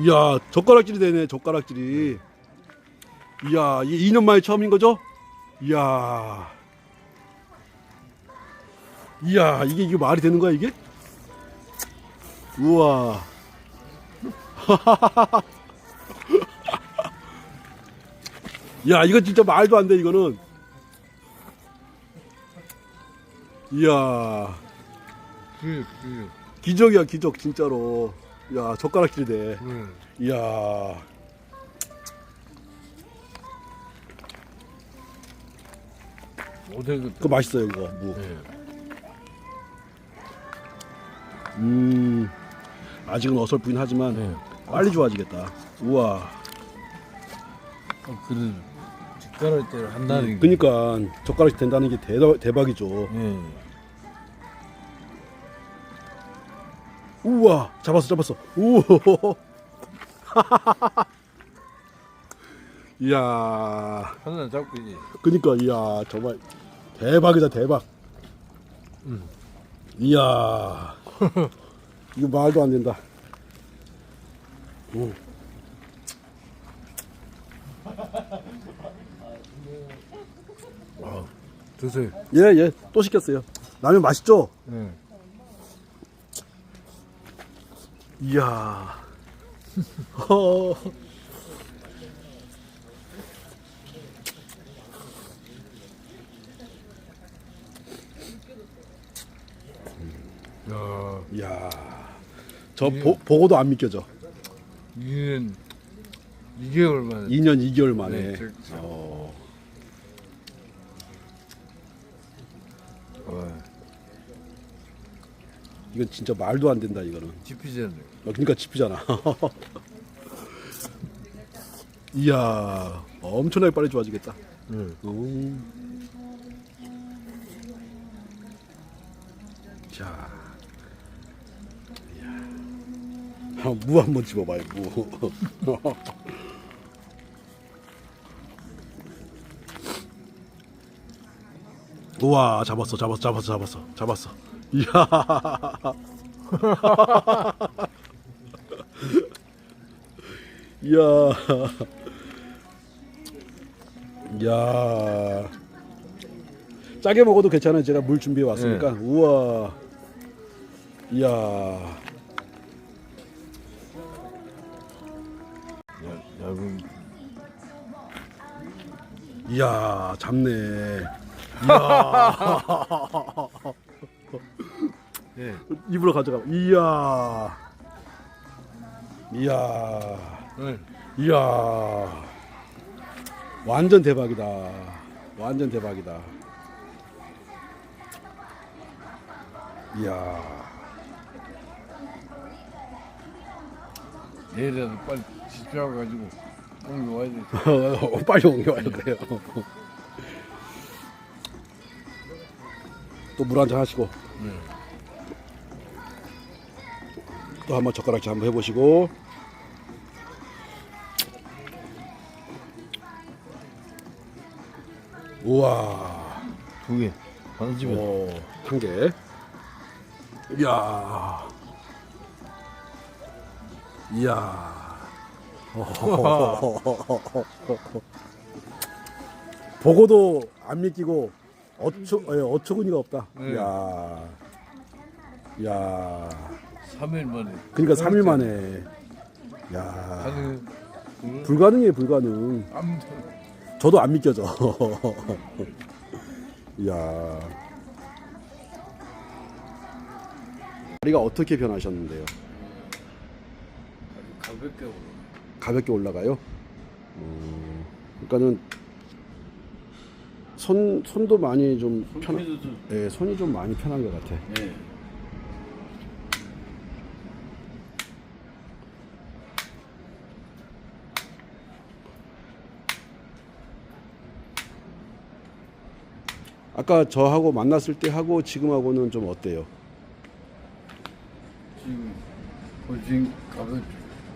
이야 젓가락질이 되네 젓가락질이. 이야 이게 2년 만에 처음인 거죠? 이야. 이야 이게 이게 말이 되는 거야 이게? 우와. 야 이거 진짜 말도 안 돼 이거는. 이야. 기적이야 기적 진짜로 야 젓가락질이 돼 그. 이야 어제 그, 그거 맛있어요 그거 무. 네. 음 아직은 어설프긴 하지만 네. 빨리 좋아지겠다 우와 어, 그런 젓가락 때를 한다는 게. 그니까 젓가락질 된다는 게 대박, 대박이죠 예. 우와 잡았어 잡았어 우와 이야 하나 잡고 이제. 그니까 이야 정말 대박이다 대박 음. 이야 이거 말도 안 된다 음. 와, 드세요. 예예 또 시켰어요 라면 맛있죠 예. 이야. 허. 야, 이야. 저 보, 보고도 안 믿겨져. 이는 2개월 만에. 2년 2개월 만에. 네, 저- 저- 어, 이건 진짜 말도 안 된다 이거는 집히잖아요. 어, 그러니까 짚히잖아. 이야, 엄청나게 빨리 좋아지겠다. 예. 음. 자, 이야. 아, 무 한번 집어봐요, 무. 우와, 잡았어, 잡았어, 잡았어, 잡았어, 잡았어. 이야. 이야. 이야. 짜게 먹어도 괜찮아요. 제가 물 준비해 왔으니까. 우와. 이야. 야, 얇은. 이야, 잡네. 예. 입으로 가져가. 이야. 이야. 예. 이야. 완전 대박이다. 완전 대박이다. 이야. 내일이라도 빨리 집중해가지고 꼭 와야 돼. 어, 빨리 옮겨와야 돼요. 또 물 한잔 하시고 네. 또 한번 젓가락질 한번 해보시고 우와 두 개. 하나 집에. 오, 한 개. 이야. 이야. 보고도 안 믿기고 어처 예, 어처구니가 없다. 네. 이야. 이야. 3일 만에. 그러니까 3일 만에. 야. 가능. 그 불가능해 불가능. 아무튼 저도 안 믿겨져. 이야. 다리가 어떻게 변하셨는데요? 가볍게 올라. 가볍게 올라가요? 어, 그러니까는 손 손도 많이 좀 편, 손도 좀. 예, 손이 좀 많이 편한 것 같아. 예. 아까 저하고 만났을 때 하고 지금하고는 좀 어때요? 지금 훨씬 가볍죠.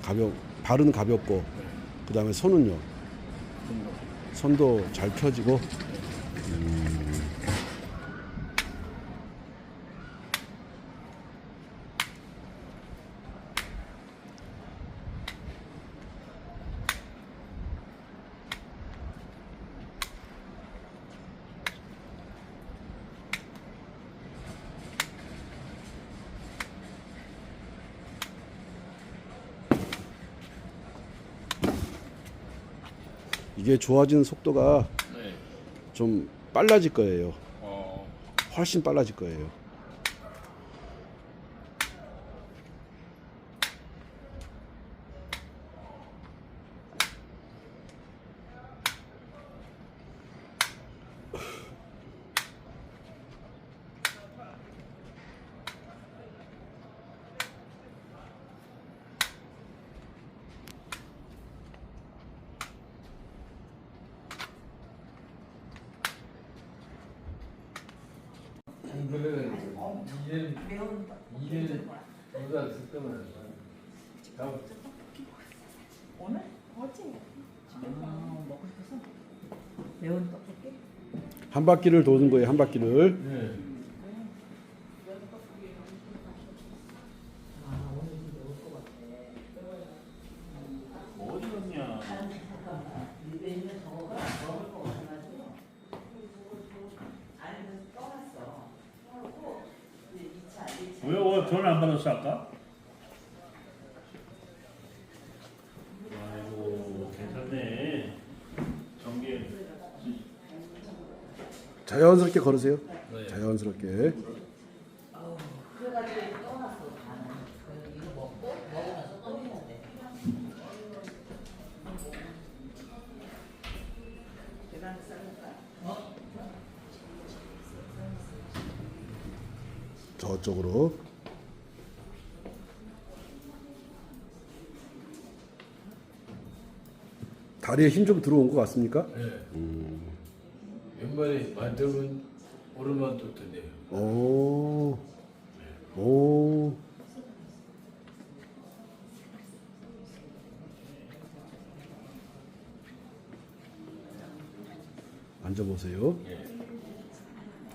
가볍 발은 가볍고 그 다음에 손은요 손도. 손도 잘 펴지고 이게 좋아지는 속도가 네. 좀 빨라질 거예요. 어. 훨씬 빨라질 거예요. 그래. 이일 이일 보다 듣거나. 다음. 오늘? 어제 아, 먹고 싶어서 매운 떡볶이? 한 바퀴를 도는 거예요. 한 바퀴를. 네. 아 오늘 좀 매울 것 같아 어디 갔냐? 입에 있는 저거가 먹을 것 같아가지고 아니 그래서 떠났어 떠나고 이제 2차 2차 왜, 왜 전화 안 받았어 아까? 아이고 괜찮네. 전개 자연스럽게 걸으세요. 네. 자연스럽게. 그래가지고 떠났어 나는 그래서 이거 먹고 먹으면서 또 해야 돼 계란 썰을까? 어? 저쪽으로. 다리에 힘 좀 들어온 것 같습니까? 네. 왼발에 만들면 오른발 떴던데요. 오. 오. 앉아보세요. 예.